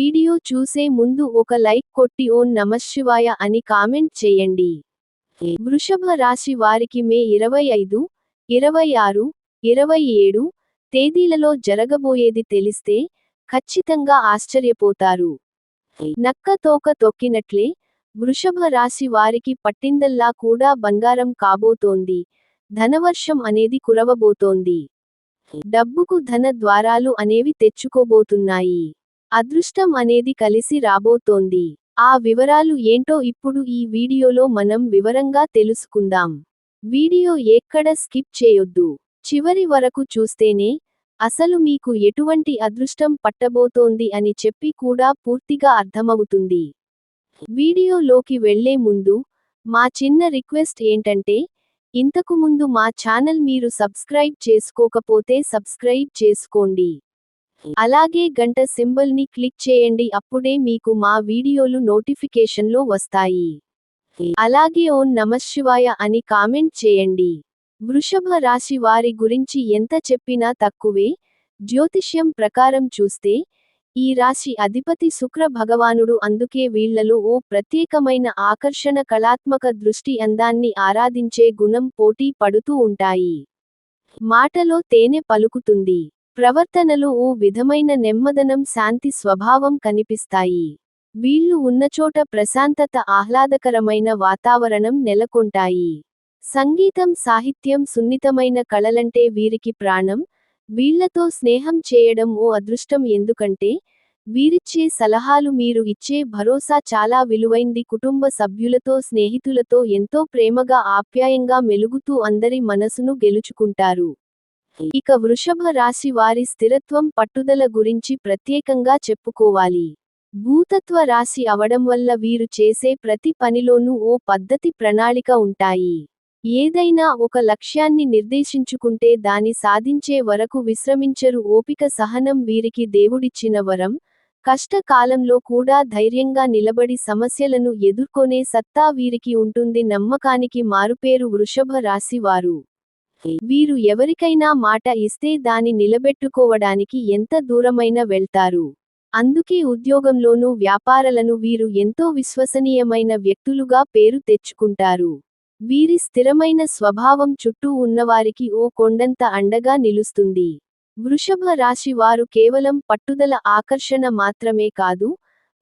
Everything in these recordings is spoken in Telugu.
వీడియో చూసే ముందు ఒక లైక్ కొట్టి ఓం నమశివాయ అని కామెంట్ చేయండి. వృషభ రాశి వారికి మే ఇరవై ఐదు ఇరవై ఆరు ఇరవై ఏడు తేదీలలో జరగబోయేది తెలిస్తే ఖచ్చితంగా ఆశ్చర్యపోతారు. నక్క తోక తొక్కినట్లే వృషభ రాశి వారికి పట్టిందల్లా కూడా బంగారం కాబోతోంది ధనవర్షం అనేది కురవబోతోంది. డబ్బుకు ధన ద్వారాలు అనేవి తెచ్చుకోబోతున్నాయి. అదృష్టం అనేది కలిసి రాబోతోంది. ఆ వివరాలు ఏంటో ఇప్పుడు ఈ వీడియోలో మనం వివరంగా తెలుసుకుందాం. వీడియో ఎక్కడ స్కిప్ చేయొద్దు. చివరి వరకు చూస్తేనే అసలు మీకు ఎటువంటి అదృష్టం పట్టబోతోంది అని చెప్పి కూడా పూర్తిగా అర్థమవుతుంది. వీడియోలోకి వెళ్ళే ముందు మా చిన్న రిక్వెస్ట్ ఏంటంటే ఇంతకు ముందు మా ఛానల్ మీరు సబ్స్క్రైబ్ చేసుకోకపోతే సబ్స్క్రైబ్ చేసుకోండి. అలాగే గంట సింబల్ని క్లిక్ చేయండి అప్పుడే మీకు మా వీడియోలు నోటిఫికేషన్లో వస్తాయి. అలాగే ఓం నమశివాయ అని కామెంట్ చేయండి. వృషభ రాశి వారి గురించి ఎంత చెప్పినా తక్కువే. జ్యోతిష్యం ప్రకారం చూస్తే ఈ రాశి అధిపతి శుక్ర భగవానుడు అందుకే వీళ్ళలో ఓ ప్రత్యేకమైన ఆకర్షణ కళాత్మక దృష్టి అందాన్ని ఆరాధించే గుణం పోటీ పడుతూ ఉంటాయి. మాటలో తేనె పలుకుతుంది. ప్రవర్తనలు ఓ విధమైన నెమ్మదనం శాంతి స్వభావం కనిపిస్తాయి. వీళ్ళు ఉన్నచోట ప్రశాంతత ఆహ్లాదకరమైన వాతావరణం నెలకొంటాయి. సంగీతం సాహిత్యం సున్నితమైన కళలంటే వీరికి ప్రాణం. వీళ్ళతో స్నేహం చేయడం ఓ అదృష్టం ఎందుకంటే వీరిచ్చే సలహాలు మీరు ఇచ్చే భరోసా చాలా విలువైంది. కుటుంబ సభ్యులతో స్నేహితులతో ఎంతో ప్రేమగా ఆప్యాయంగా మెలుగుతూ అందరి మనసును గెలుచుకుంటారు. ఇక వృషభ రాశి వారి స్థిరత్వం పట్టుదల గురించి ప్రత్యేకంగా చెప్పుకోవాలి. భూతత్వ రాశి అవడం వల్ల వీరు చేసే ప్రతి పనిలోనూ ఓ పద్ధతి ప్రణాళిక ఉంటాయి. ఏదైనా ఒక లక్ష్యాన్ని నిర్దేశించుకుంటే దాని సాధించే వరకు విశ్రమించరు ఓపిక సహనం వీరికి దేవుడిచ్చిన వరం. కష్టకాలంలో కూడా ధైర్యంగా నిలబడి సమస్యలను ఎదుర్కొనే సత్తా వీరికి ఉంటుంది నమ్మకానికి మారుపేరు వృషభ రాశివారు వీరు ఎవరికైనా మాట ఇస్తే దాని నిలబెట్టుకోవడానికి ఎంత దూరమైన వెళ్తారు? అందుకే ఉద్యోగంలోనూ వ్యాపారాలను వీరు ఎంతో విశ్వసనీయమైన వ్యక్తులుగా పేరు తెచ్చుకుంటారు. వీరి స్థిరమైన స్వభావం చుట్టూ ఉన్నవారికి ఓ కొండంత అండగా నిలుస్తుంది. వృషభ రాశి వారు కేవలం పట్టుదల ఆకర్షణ మాత్రమే కాదు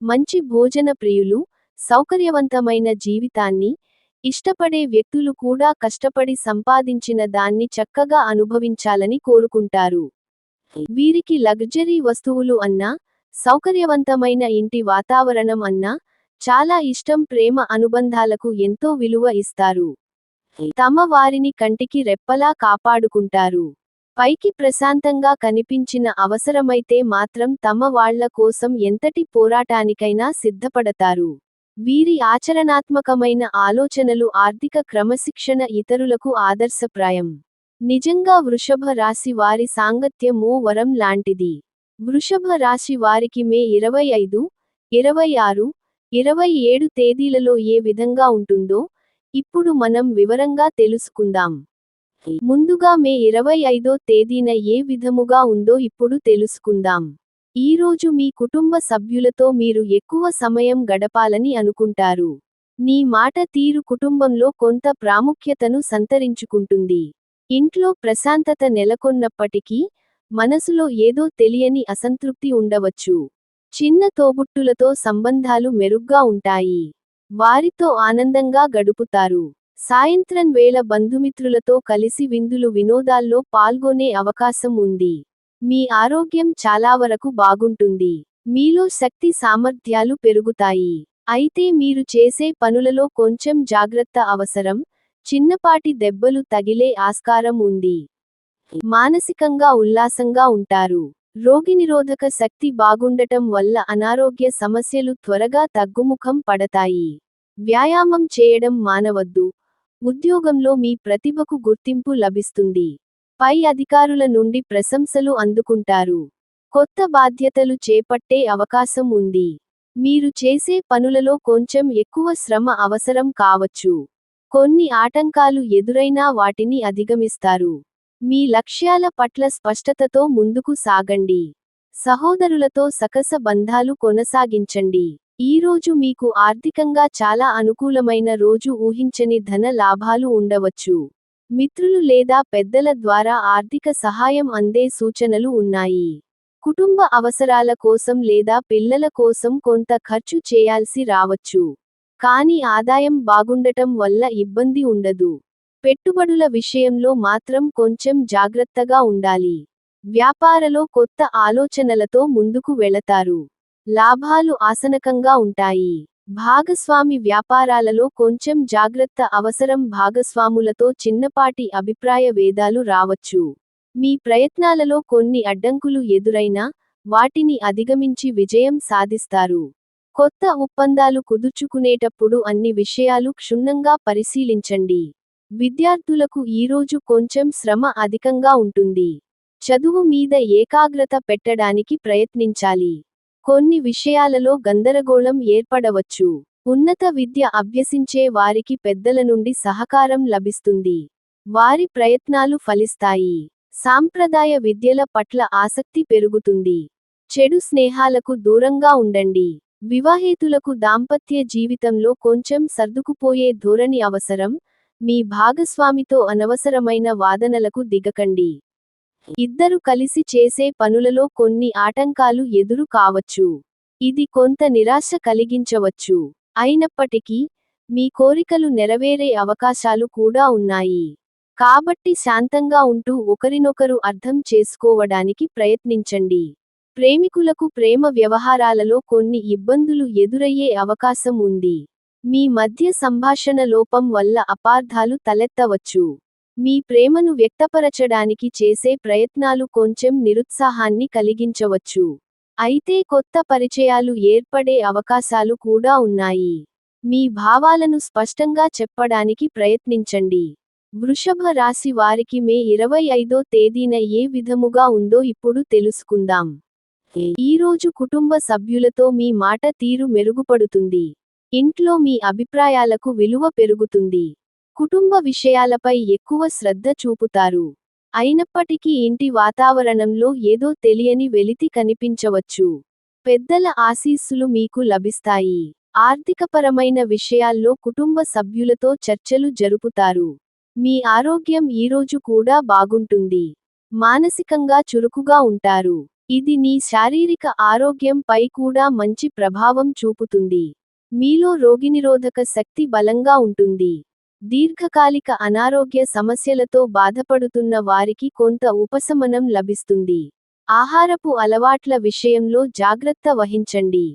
మంచి భోజన ప్రియులు సౌకర్యవంతమైన జీవితాన్ని ఇష్టపడే వ్యక్తులు కూడా కష్టపడి సంపాదించిన దాన్ని చక్కగా అనుభవించాలని కోరుకుంటారు. వీరికి లగ్జరీ వస్తువులు అన్నా సౌకర్యవంతమైన ఇంటి వాతావరణం అన్నా చాలా ఇష్టం ప్రేమ అనుబంధాలకు ఎంతో విలువ ఇస్తారు. తమ వారిని కంటికి రెప్పలా కాపాడుకుంటారు. పైకి ప్రశాంతంగా కనిపించిన అవసరమైతే మాత్రం తమ వాళ్ళ కోసం ఎంతటి పోరాటానికైనా సిద్ధపడతారు. వీరి ఆచరణాత్మకమైన ఆలోచనలు ఆర్థిక క్రమశిక్షణ ఇతరులకు ఆదర్శప్రాయం. నిజంగా వృషభ రాశి వారి సాంగత్యం వరం లాంటిది. వృషభ రాశి వారికి మే ఇరవై ఐదు ఇరవై ఆరు ఇరవై ఏడు తేదీలలో ఏ విధంగా ఉంటుందో ఇప్పుడు మనం వివరంగా తెలుసుకుందాం. ముందుగా మే ఇరవై ఐదో తేదీన ఏ విధముగా ఉందో ఇప్పుడు తెలుసుకుందాం. ఈరోజు మీ కుటుంబ సభ్యులతో మీరు ఎక్కువ సమయం గడపాలని అనుకుంటారు. నీ మాట తీరు కుటుంబంలో కొంత ప్రాముఖ్యతను సంతరించుకుంటుంది. ఇంట్లో ప్రశాంతత నెలకొన్నప్పటికీ మనసులో ఏదో తెలియని అసంతృప్తి ఉండవచ్చు. చిన్న తోబుట్టులతో సంబంధాలు మెరుగ్గా ఉంటాయి. వారితో ఆనందంగా గడుపుతారు. సాయంత్రం వేళ బంధుమిత్రులతో కలిసి విందులు వినోదాల్లో పాల్గొనే అవకాశం ఉంది. మీ ఆరోగ్యం చాలా వరకు బాగుంటుంది. మీలో శక్తి సామర్థ్యాలు పెరుగుతాయి. అయితే మీరు చేసే పనులలో కొంచెం జాగ్రత్త అవసరం. చిన్నపాటి దెబ్బలు తగిలే ఆస్కారం ఉంది. మానసికంగా ఉల్లాసంగా ఉంటారు. రోగినిరోధక శక్తి బాగుండటం వల్ల అనారోగ్య సమస్యలు త్వరగా తగ్గుముఖం పడతాయి. వ్యాయామం చేయడం మానవద్దు. ఉద్యోగంలో మీ ప్రతిభకు గుర్తింపు లభిస్తుంది. పై అధికారుల నుండి ప్రశంసలు అందుకుంటారు. కొత్త బాధ్యతలు చేపట్టే అవకాశం ఉంది. మీరు చేసే పనులలో కొంచెం ఎక్కువ శ్రమ అవసరం కావచ్చు. కొన్ని ఆటంకాలు ఎదురైనా వాటిని అధిగమిస్తారు. మీ లక్ష్యాల పట్ల స్పష్టతతో ముందుకు సాగండి. సహోదరులతో సకస బంధాలు కొనసాగించండి. ఈ రోజు మీకు ఆర్థికంగా చాలా అనుకూలమైన రోజు ఊహించని ధన లాభాలు ఉండవచ్చు. మిత్రులు లేదా పెద్దల ద్వారా ఆర్థిక సహాయం అందే సూచనలు ఉన్నాయి. కుటుంబ అవసరాల కోసం లేదా పిల్లల కోసం కొంత ఖర్చు చేయాల్సి రావచ్చు. కానీ ఆదాయం బాగుండటం వల్ల ఇబ్బంది ఉండదు. పెట్టుబడుల విషయంలో మాత్రం కొంచెం జాగ్రత్తగా ఉండాలి. వ్యాపారలో కొత్త ఆలోచనలతో ముందుకు వెళతారు. లాభాలు ఆసనకంగా ఉంటాయి. భాగస్వామి వ్యాపారాలలో కొంచెం జాగ్రత్త అవసరం భాగస్వాములతో చిన్నపాటి అభిప్రాయ వేదాలు రావచ్చు. మీ ప్రయత్నాలలో కొన్ని అడ్డంకులు ఎదురైనా వాటిని అధిగమించి విజయం సాధిస్తారు. కొత్త ఒప్పందాలు కుదుర్చుకునేటప్పుడు అన్ని విషయాలు క్షుణ్ణంగా పరిశీలించండి. విద్యార్థులకు ఈరోజు కొంచెం శ్రమ అధికంగా ఉంటుంది. చదువు మీద ఏకాగ్రత పెట్టడానికి ప్రయత్నించాలి. కొన్ని విషయాలలో గందరగోళం ఏర్పడవచ్చు. ఉన్నత విద్య అభ్యసించే వారికి పెద్దల నుండి సహకారం లభిస్తుంది. వారి ప్రయత్నాలు ఫలిస్తాయి. సాంప్రదాయ విద్యల పట్ల ఆసక్తి పెరుగుతుంది. చెడు స్నేహాలకు దూరంగా ఉండండి. వివాహేతులకు దాంపత్య జీవితంలో కొంచెం సర్దుకుపోయే ధోరణి అవసరం. మీ భాగస్వామితో అనవసరమైన వాదనలకు దిగకండి. ఇద్దరు కలిసి చేసే పనులలో కొన్ని ఆటంకాలు ఎదురు కావచ్చు. ఇది కొంత నిరాశ కలిగించవచ్చు. అయినప్పటికీ మీ కోరికలు నెరవేరే అవకాశాలు కూడా ఉన్నాయి. కాబట్టి శాంతంగా ఉంటూ ఒకరినొకరు అర్థం చేసుకోవడానికి ప్రయత్నించండి. ప్రేమికులకు ప్రేమ వ్యవహారాలలో కొన్ని ఇబ్బందులు ఎదురయ్యే అవకాశం ఉంది. మీ మధ్య సంభాషణ లోపం వల్ల అపార్థాలు తలెత్తవచ్చు. మీ ప్రేమను వ్యక్తపరచడానికి చేసే ప్రయత్నాలు కొంచెం నిరుత్సాహాన్ని కలిగించవచ్చు. అయితే కొత్త పరిచయాలు ఏర్పడే అవకాశాలు కూడా ఉన్నాయి. మీ భావాలను స్పష్టంగా చెప్పడానికి ప్రయత్నించండి. వృషభ రాశి వారికి మే ఇరవై ఐదో తేదీన ఏ విధముగా ఉందో ఇప్పుడు తెలుసుకుందాం. ఈరోజు కుటుంబ సభ్యులతో మీ మాట తీరు మెరుగుపడుతుంది. ఇంట్లో మీ అభిప్రాయాలకు విలువ పెరుగుతుంది. కుటుంబ విషయాలపై ఎక్కువ శ్రద్ధ చూపుతారు. అయినప్పటికీ ఇంటి వాతావరణంలో ఏదో తెలియని వెలితి కనిపించవచ్చు. పెద్దల ఆశీస్సులు మీకు లభిస్తాయి. ఆర్థికపరమైన విషయాల్లో కుటుంబ సభ్యులతో చర్చలు జరుపుతారు. మీ ఆరోగ్యం ఈరోజు కూడా బాగుంటుంది. మానసికంగా చురుకుగా ఉంటారు. ఇది నీ శారీరక ఆరోగ్యంపై కూడా మంచి ప్రభావం చూపుతుంది. మీలో రోగినిరోధక శక్తి బలంగా ఉంటుంది. దీర్ఘకాలిక అనారోగ్య సమస్యలతో బాధపడుతున్న వారికి కొంత ఉపశమనం లభిస్తుంది. ఆహారపు అలవాట్ల విషయంలో జాగ్రత్త వహించండి.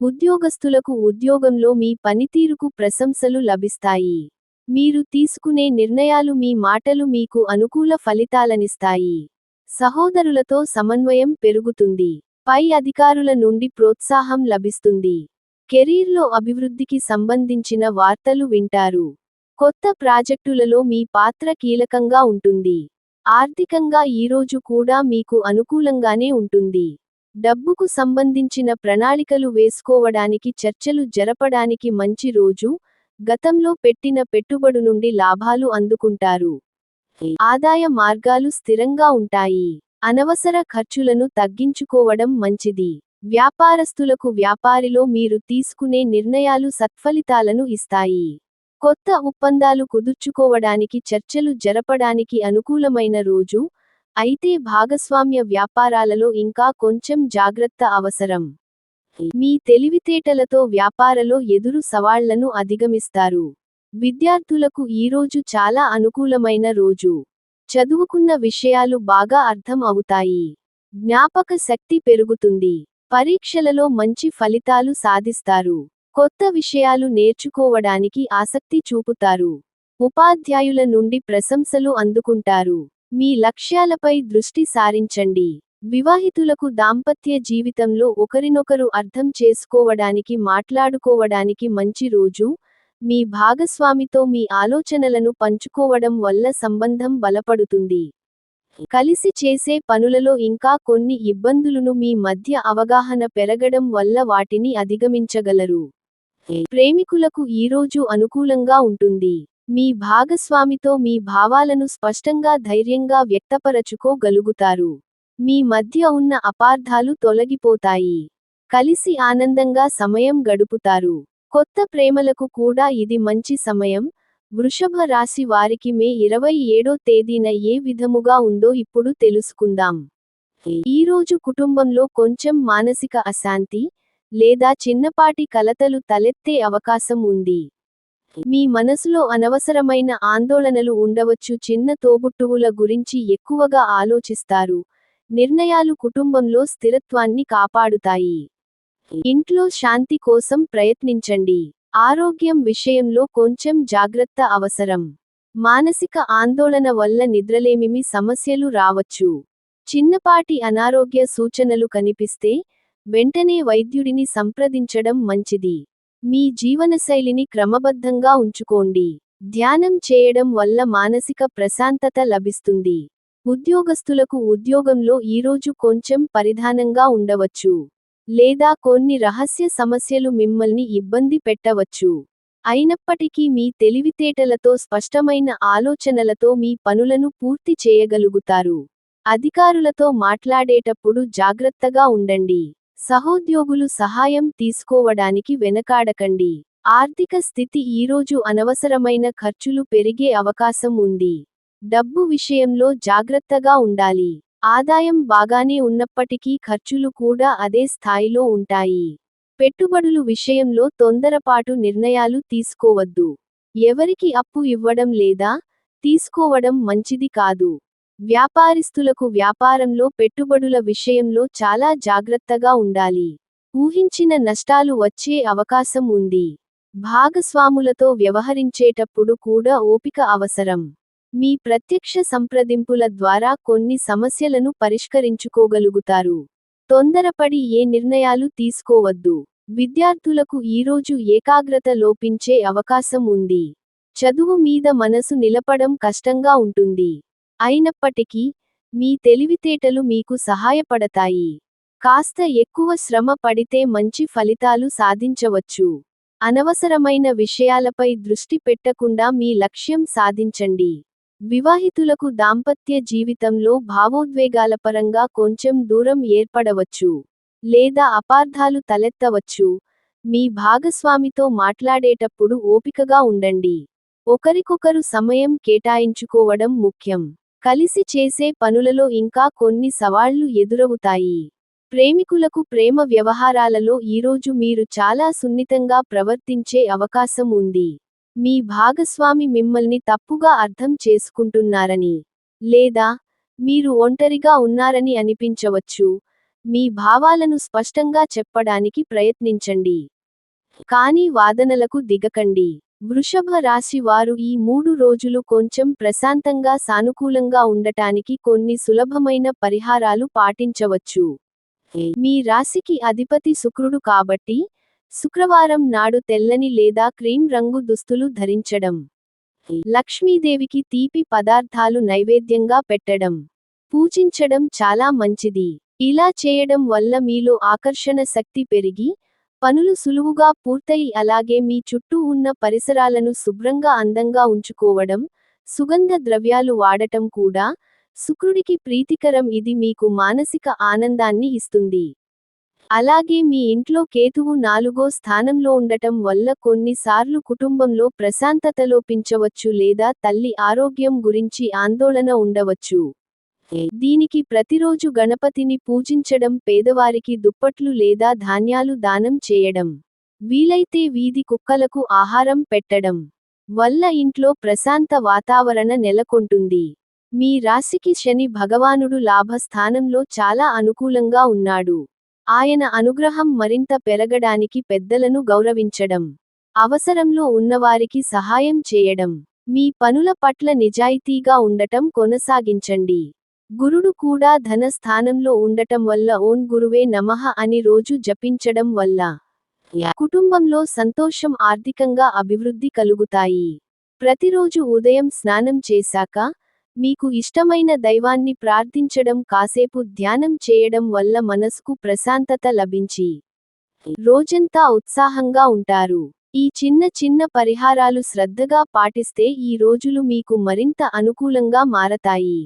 ఉద్యోగస్తులకు ఉద్యోగంలో మీ పనితీరుకు ప్రశంసలు లభిస్తాయి. మీరు తీసుకునే నిర్ణయాలు మీ మాటలు మీకు అనుకూల ఫలితాలనిస్తాయి. సహోదరులతో సమన్వయం పెరుగుతుంది. పై అధికారుల నుండి ప్రోత్సాహం లభిస్తుంది. కెరీర్లో అభివృద్ధికి సంబంధించిన వార్తలు వింటారు. కొత్త ప్రాజెక్టులలో మీ పాత్ర కీలకంగా ఉంటుంది. ఆర్థికంగా ఈరోజు కూడా మీకు అనుకూలంగానే ఉంటుంది. డబ్బుకు సంబంధించిన ప్రణాళికలు వేసుకోవడానికి చర్చలు జరపడానికి మంచి రోజు గతంలో పెట్టిన పెట్టుబడు నుండి లాభాలు అందుకుంటారు. ఆదాయ మార్గాలు స్థిరంగా ఉంటాయి. అనవసర ఖర్చులను తగ్గించుకోవడం మంచిది. వ్యాపారస్తులకు వ్యాపారిలో మీరు తీసుకునే నిర్ణయాలు సత్ఫలితాలను ఇస్తాయి. కొత్త ఒప్పందాలు కుదుర్చుకోవడానికి చర్చలు జరపడానికి అనుకూలమైన రోజు అయితే భాగస్వామ్య వ్యాపారాలలో ఇంకా కొంచెం జాగ్రత్త అవసరం. మీ తెలివితేటలతో వ్యాపారలో ఎదురు సవాళ్ళను అధిగమిస్తారు. విద్యార్థులకు ఈరోజు చాలా అనుకూలమైన రోజు. చదువుకున్న విషయాలు బాగా అర్థం అవుతాయి. జ్ఞాపక శక్తి పెరుగుతుంది. పరీక్షలలో మంచి ఫలితాలు సాధిస్తారు. కొత్త విషయాలు నేర్చుకోవడానికి ఆసక్తి చూపుతారు. ఉపాధ్యాయుల నుండి ప్రశంసలు అందుకుంటారు. మీ లక్ష్యాలపై దృష్టి సారించండి. వివాహితులకు దాంపత్య జీవితంలో ఒకరినొకరు అర్థం చేసుకోవడానికి మాట్లాడుకోవడానికి మంచి రోజు మీ భాగస్వామితో మీ ఆలోచనలను పంచుకోవడం వల్ల సంబంధం బలపడుతుంది. కలిసి చేసే పనులలో ఇంకా కొన్ని ఇబ్బందులను మీ మధ్య అవగాహన పెరగడం వల్ల వాటిని అధిగమించగలరు. ప్రేమికులకు ఈరోజు అనుకూలంగా ఉంటుంది. మీ భాగస్వామితో మీ భావాలను స్పష్టంగా ధైర్యంగా వ్యక్తపరచుకోగలుగుతారు. మీ మధ్య ఉన్న అపార్థాలు తొలగిపోతాయి. కలిసి ఆనందంగా సమయం గడుపుతారు. కొత్త ప్రేమలకు కూడా ఇది మంచి సమయం. వృషభ రాశి వారికి మే ఇరవై ఏడో తేదీన ఏ విధముగా ఉందో ఇప్పుడు తెలుసుకుందాం. ఈరోజు కుటుంబంలో కొంచెం మానసిక అశాంతి లేదా చిన్నపాటి కలతలు తలెత్తే అవకాశం ఉంది. మీ మనసులో అనవసరమైన ఆందోళనలు ఉండవచ్చు. చిన్న తోబుట్టువుల గురించి ఎక్కువగా ఆలోచిస్తారు. నిర్ణయాలు కుటుంబంలో స్థిరత్వాన్ని కాపాడుతాయి. ఇంట్లో శాంతి కోసం ప్రయత్నించండి. ఆరోగ్యం విషయంలో కొంచెం జాగ్రత్త అవసరం. మానసిక ఆందోళన వల్ల నిద్రలేమిమి సమస్యలు రావచ్చు. చిన్నపాటి అనారోగ్య సూచనలు కనిపిస్తే వెంటనే వైద్యుడిని సంప్రదించడం మంచిది. మీ జీవనశైలిని క్రమబద్ధంగా ఉంచుకోండి. ధ్యానం చేయడం వల్ల మానసిక ప్రశాంతత లభిస్తుంది. ఉద్యోగస్తులకు ఉద్యోగంలో ఈరోజు కొంచెం పరిధానంగా ఉండవచ్చు. లేదా కొన్ని రహస్య సమస్యలు మిమ్మల్ని ఇబ్బంది పెట్టవచ్చు. అయినప్పటికీ మీ తెలివితేటలతో స్పష్టమైన ఆలోచనలతో మీ పనులను పూర్తి చేయగలుగుతారు. అధికారులతో మాట్లాడేటప్పుడు జాగ్రత్తగా ఉండండి. సహోద్యోగులు సహాయం తీసుకోవడానికి వెనకాడకండి. ఆర్థిక స్థితి ఈరోజు అనవసరమైన ఖర్చులు పెరిగే అవకాశం ఉంది. డబ్బు విషయంలో జాగ్రత్తగా ఉండాలి. ఆదాయం బాగానే ఉన్నప్పటికీ ఖర్చులు కూడా అదే స్థాయిలో ఉంటాయి. పెట్టుబడులు విషయంలో తొందరపాటు నిర్ణయాలు తీసుకోవద్దు. ఎవరికి అప్పు ఇవ్వడం లేదా తీసుకోవడం మంచిది కాదు. వ్యాపారిస్తులకు వ్యాపారంలో పెట్టుబడుల విషయంలో చాలా జాగ్రత్తగా ఉండాలి. ఊహించిన నష్టాలు వచ్చే అవకాశం ఉంది. భాగస్వాములతో వ్యవహరించేటప్పుడు కూడా ఓపిక అవసరం. మీ ప్రత్యక్ష సంప్రదింపుల ద్వారా కొన్ని సమస్యలను పరిష్కరించుకోగలుగుతారు. తొందరపడి ఏ నిర్ణయాలు తీసుకోవద్దు. విద్యార్థులకు ఈరోజు ఏకాగ్రత లోపించే అవకాశం ఉంది. చదువు మీద మనసు నిలపడం కష్టంగా ఉంటుంది. అయినప్పటికీ మీ తెలివితేటలు మీకు సహాయపడతాయి. కాస్త ఎక్కువ శ్రమ పడితే మంచి ఫలితాలు సాధించవచ్చు. అనవసరమైన విషయాలపై దృష్టి పెట్టకుండా మీ లక్ష్యం సాధించండి. వివాహితులకు దాంపత్య జీవితంలో భావోద్వేగాల పరంగా కొంచెం దూరం ఏర్పడవచ్చు. లేదా అపార్థాలు తలెత్తవచ్చు. మీ భాగస్వామితో మాట్లాడేటప్పుడు ఓపికగా ఉండండి. ఒకరికొకరు సమయం కేటాయించుకోవడం ముఖ్యం. కలిసి చేసే పనులలో ఇంకా కొన్ని సవాళ్ళు ఎదురవుతాయి. ప్రేమికులకు ప్రేమ వ్యవహారాలలో ఈరోజు మీరు చాలా సున్నితంగా ప్రవర్తించే అవకాశం ఉంది. మీ భాగస్వామి మిమ్మల్ని తప్పుగా అర్థం చేసుకుంటున్నారని లేదా మీరు ఒంటరిగా ఉన్నారని అనిపించవచ్చు. మీ భావాలను స్పష్టంగా చెప్పడానికి ప్రయత్నించండి. కానీ వాదనలకు దిగకండి. వృషభ రాశి వారు ఈ మూడు రోజులు కొంచెం ప్రశాంతంగా సానుకూలంగా ఉండటానికి కొన్ని సులభమైన పరిహారాలు పాటించవచ్చు. మీ రాశికి అధిపతి శుక్రుడు కాబట్టి శుక్రవారం నాడు తెల్లని లేదా క్రీమ్ రంగు దుస్తులు ధరించడం. లక్ష్మీదేవికి తీపి పదార్థాలు నైవేద్యంగా పెట్టడం. పూజించడం చాలా మంచిది. ఇలా చేయడం వల్ల మీలో ఆకర్షణ శక్తి పెరిగి పనులు సులువుగా పూర్తయి అలాగే మీ చుట్టూ ఉన్న పరిసరాలను శుభ్రంగా అందంగా ఉంచుకోవడం సుగంధ ద్రవ్యాలు వాడటం కూడా శుక్రుడికి ప్రీతికరం ఇది మీకు మానసిక ఆనందాన్ని ఇస్తుంది. అలాగే మీ ఇంట్లో కేతువు నాలుగో స్థానంలో ఉండటం వల్ల కొన్నిసార్లు కుటుంబంలో ప్రశాంతత లోపించవచ్చు లేదా తల్లి ఆరోగ్యం గురించి ఆందోళన ఉండవచ్చు. దీనికి ప్రతిరోజు గణపతిని పూజించడం పేదవారికి దుప్పట్లు లేదా ధాన్యాలు దానం చేయడం. వీలైతే వీధి కుక్కలకు ఆహారం పెట్టడం. వల్ల ఇంట్లో ప్రశాంత వాతావరణ నెలకొంటుంది. మీ రాశికి శని భగవానుడు లాభస్థానంలో చాలా అనుకూలంగా ఉన్నాడు. ఆయన అనుగ్రహం మరింత పెరగడానికి పెద్దలను గౌరవించడం. అవసరంలో ఉన్నవారికి సహాయం చేయడం. మీ పనుల పట్ల నిజాయితీగా ఉండటం కొనసాగించండి. గురుడు కూడా ధన స్థానంలో ఉండటం వల్ల ఓన్ గురువే నమః అని రోజు జపించడం వల్ల కుటుంబంలో సంతోషం ఆర్థికంగా అభివృద్ధి కలుగుతాయి. ప్రతిరోజు ఉదయం స్నానం చేశాక మీకు ఇష్టమైన దైవాన్ని ప్రార్థించడం కాసేపు ధ్యానం చేయడం వల్ల మనసుకు ప్రశాంతత లభించి రోజంతా ఉత్సాహంగా ఉంటారు. ఈ చిన్న చిన్న పరిహారాలు శ్రద్ధగా పాటిస్తే ఈ రోజులు మీకు మరింత అనుకూలంగా మారతాయి.